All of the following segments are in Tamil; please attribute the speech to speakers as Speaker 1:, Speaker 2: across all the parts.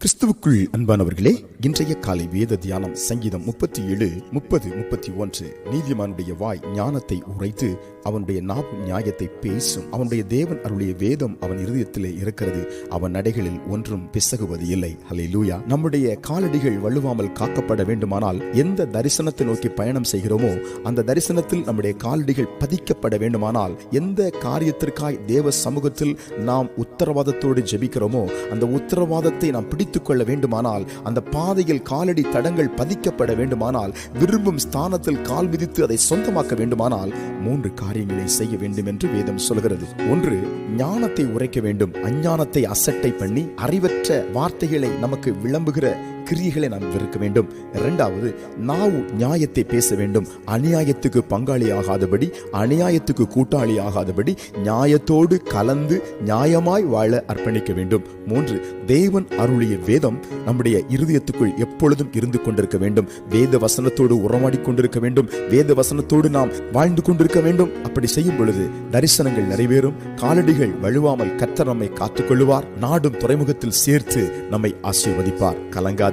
Speaker 1: கிறிஸ்துவுக்குள் அன்பானவர்களே இன்றைய காலை வேத தியானம் சங்கீதம் முப்பத்தி ஏழு முப்பது முப்பத்தி ஒன்று நீதிமானுடைய வாய் ஞானத்தை உரைத்து அவனுடைய நாவு நியாயத்தை பேசும். அவனுடைய தேவன் அருளிய வேதம் அவன் இருதயத்திலே இருக்கிறது. அவன் நடைகளில் ஒன்றும் பிசகுவது இல்லை. ஹலே லூயா நம்முடைய காலடிகள் வலுவாமல் காக்கப்பட வேண்டுமானால் எந்த தரிசனத்தை நோக்கி பயணம் செய்கிறோமோ அந்த தரிசனத்தில் நம்முடைய காலடிகள் பதிக்கப்பட வேண்டுமானால் எந்த காரியத்திற்காய் தேவ சமூகத்தில் நாம் உத்தரவாதத்தோடு ஜெபிக்கிறோமோ அந்த உத்தரவாதத்தை நாம் பிடி கொள்ள வேண்டுமானால் அந்த பாதையில் காலடி தடங்கள் பதிக்கப்பட வேண்டுமானால் விரும்பும் ஸ்தானத்தில் கால் மிதித்து அதை சொந்தமாக்க வேண்டுமானால் மூன்று காரியங்களை செய்ய வேண்டும் என்று வேதம் சொல்கிறது. ஒன்று ஞானத்தை உரைக்க வேண்டும். அஞ்ஞானத்தை அசட்டை பண்ணி அறிவற்ற வார்த்தைகளை நமக்கு விளம்புகிற கிரியைகளை நாம் வெறுக்க வேண்டும். இரண்டாவது நாவு நியாயத்தை பேச வேண்டும். அநியாயத்துக்கு பங்காளி ஆகாதபடி அநியாயத்துக்கு கூட்டாளி ஆகாதபடி நியாயத்தோடு கலந்து நியாயமாய் வாழ அர்ப்பணிக்க வேண்டும். மூன்று தேவன் அருளிய வேதம் நம்முடைய இருதயத்துக்குள் எப்பொழுதும் இருந்து கொண்டிருக்க வேண்டும். வேத வசனத்தோடு உறவாடி கொண்டிருக்க வேண்டும். வேத வசனத்தோடு நாம் வாழ்ந்து கொண்டிருக்க வேண்டும். அப்படி செய்யும் பொழுது தரிசனங்கள் நிறைவேறும். காலடிகள் வழுவாமல் கத்தர் நம்மை காத்துக்கொள்ளுவார். நாடும் துறைமுகத்தில் சேர்த்து நம்மை ஆசீர்வதிப்பார்.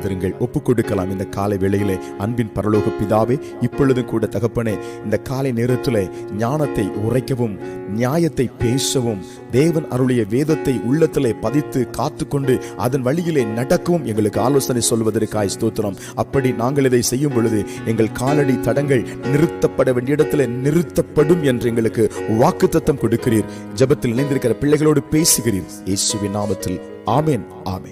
Speaker 1: கலங்காதிருங்கள் ஒப்புக் கொடுக்கலாம் இந்த காலை வேளையிலே அன்பின் பரலோக பிதாவே இப்பொழுதும் கூட தகப்பனே இந்த காலை நேரத்தில் ஞானத்தை உரைக்கவும் நியாயத்தை பேசவும் தேவன் அருளிய வேதத்தை உள்ளத்திலே பதித்து காத்துக்கொண்டு அதன் வழியிலே நடக்கவும் எங்களுக்கு ஆலோசனை சொல்வதற்காய் ஸ்தோத்திரம். அப்படி நாங்கள் இதை செய்யும் பொழுது எங்கள் காலடி தடங்கள் நிறுத்தப்பட வேண்டிய இடத்துல நிறுத்தப்படும் என்று எங்களுக்கு வாக்கு தத்தம் கொடுக்கிறீர். ஜபத்தில் இணைந்திருக்கிற பிள்ளைகளோடு பேசுகிறீர். இயேசுவின் நாமத்தில். ஆமேன் ஆமேன்.